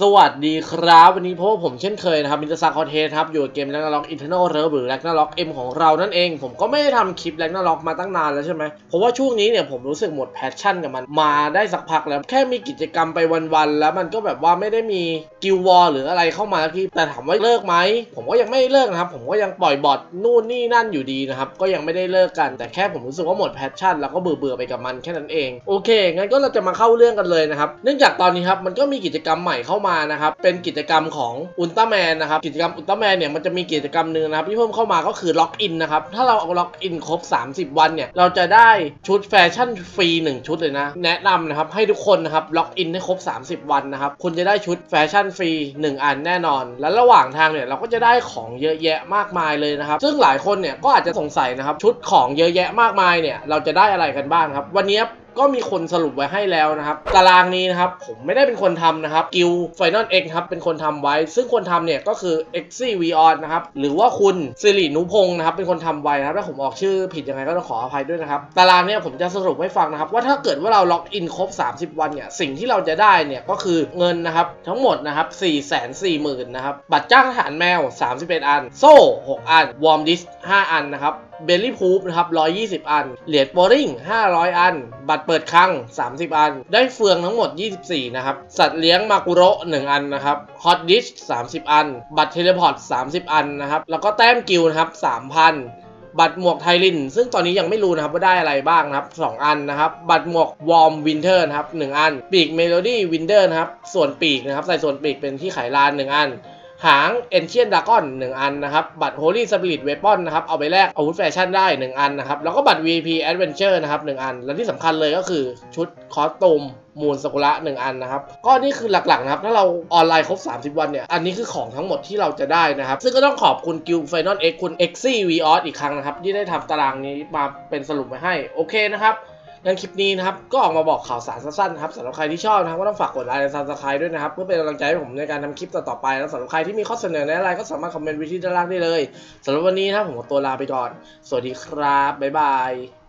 สวัสดีครับ วันนี้พบผมเช่นเคยนะครับมินตซาคอนเทสครับ อยู่เกมแร็กนาล็อกอินเทอร์เนลเรหรือแร็กนาล็อกเอ็มของเรานั่นเอง ผมก็ไม่ได้ทำคลิปแร็กนาล็อกมาตั้งนานแล้วใช่ไหมเพราะว่าช่วงนี้เนี่ยผมรู้สึกหมดแพชชั่นกับมันมาได้สักพักแล้ว แค่มีกิจกรรมไปวันๆ แล้วมันก็แบบว่าไม่ได้มีกิลวอลหรืออะไรเข้ามาที่แต่ถามว่าเลิกไหม ผมก็ยังไม่เลิกนะครับ ผมก็ยังปล่อยบอทนู่นนี่นั่นอยู่ดีนะครับก็ยังไม่ได้เลิกกัน แต่แค่ผมรู้สึกว่าหมดแพชชั่นแล้วก็เบื่อเบื่อๆไปกับมันแค่นั้นเองโอเคงั้นก็เราจะมาเข้าเรื่องกันเลยนะครับเนื่องจากตอนนี้ครับมันก็มีกิจกรรมใหม่เข้ามานะครับ เป็นกิจกรรมของอุลตร้าแมนนะครับ กิจกรรมอุลตร้าแมนเนี่ยมันจะมีกิจกรรมหนึ่งนะครับ ที่เพิ่มเข้ามาก็คือล็อกอินนะครับ ถ้าเราเอาล็อกอินครบ 30 วันเนี่ย เราจะได้ชุดแฟชั่นฟรี 1 ชุดเลยนะ แนะนำนะครับให้ทุกคนนะครับล็อกอินให้ครบ 30 วันนะครับ คุณจะได้ชุดแฟชั่นฟรี 1 อันแน่นอน และระหว่างทางเนี่ยเราก็จะได้ของเยอะแยะมากมายเลยนะครับ ซึ่งหลายคนเนี่ยก็อาจจะสงสัยนะครับชุดของเยอะแยะมากมายเนี่ยเราจะได้อะไรกันบ้างครับ วันนี้ ก็มีคนสรุปไว้ให้แล้วนะครับ ตารางนี้นะครับ ผมไม่ได้เป็นคนทำนะครับกิลไฟนอลเอ็กครับเป็นคนทำไว้ ซึ่งคนทำเนี่ยก็คือ x c v o n นนะครับ หรือว่าคุณสิรินุพงศ์นะครับเป็นคนทำไว้นะครับถ้าผมออกชื่อผิดยังไงก็ต้องขออภัยด้วยนะครับ ตารางเนี่ยผมจะสรุปให้ฟังนะครับ ว่าถ้าเกิดว่าเราล็อกอินครบ 30 วันเนี่ยสิ่งที่เราจะได้เนี่ยก็คือเงินนะครับทั้งหมดนะครับ4 4 0 0 0 0นะครับบัตรจ้างทหารแมว 31 อัน โซ่ 6 อัน วอร์มดิส 5 อันนะครับเบลลี่พูฟนะครับ 120 อัน เหรียญโบริง500 อัน บัตรเปิดคลัง 30 อัน ได้เฟืองทั้งหมด 24 นะครับ สัตว์เลี้ยงมากุโระ 1 อันนะครับ ฮอตดิช 30 อัน บัตรเทเลพอร์ต 30 อันนะครับ แล้วก็แต้มกิลนะครับ 3,000บัตรหมวกไทลิน ซึ่งตอนนี้ยังไม่รู้นะครับว่าได้อะไรบ้างนะครับ 2 อันนะครับ บัตรหมวกวอร์มวินเทอร์นะครับ 1 อัน ปีกเมโลดี้วินเทอร์นะครับ ส่วนปีกนะครับ ใส่ส่วนปีกเป็นที่ไขลาน 1 อัน หาง Ancient Dragon 1อันนะครับบัตร Holy Spirit Weapon นะครับเอาไปแลกอาวุธแฟชั่นได้ 1 อันนะครับแล้วก็บัตร VP Adventure นะครับ1อัน และที่สำคัญเลยก็คือชุดคอสตูมมูลสกุระ1อันนะครับ ก็นี่คือหลักๆนะครับ ถ้าเราออนไลน์ครบ 30 วันเนี่ย อันนี้คือของทั้งหมดที่เราจะได้นะครับ ซึ่งก็ต้องขอบคุณกิลไฟนอลเอ็กคุณ x c v o s อีกครั้งนะครับ ที่ได้ทำตารางนี้มาเป็นสรุปมาให้ โอเคนะครับ งั้นคลิปนี้นะครับก็ออกมาบอกข่าวสารสั้นๆครับสำหรับใครที่ชอบนะครับก็ต้องฝากกดไลค์และซับสไครต์ด้วยนะครับเพื่อเป็นกำลังใจให้ผมในการทำคลิปต่อๆไปแล้วสำหรับใครที่มีข้อเสนอแนะอะไรก็สามารถคอมเมนต์ไว้ที่ด้านล่างได้เลยสำหรับวันนี้นะผมขอตัวลาไปก่อน สวัสดีครับบ๊ายบาย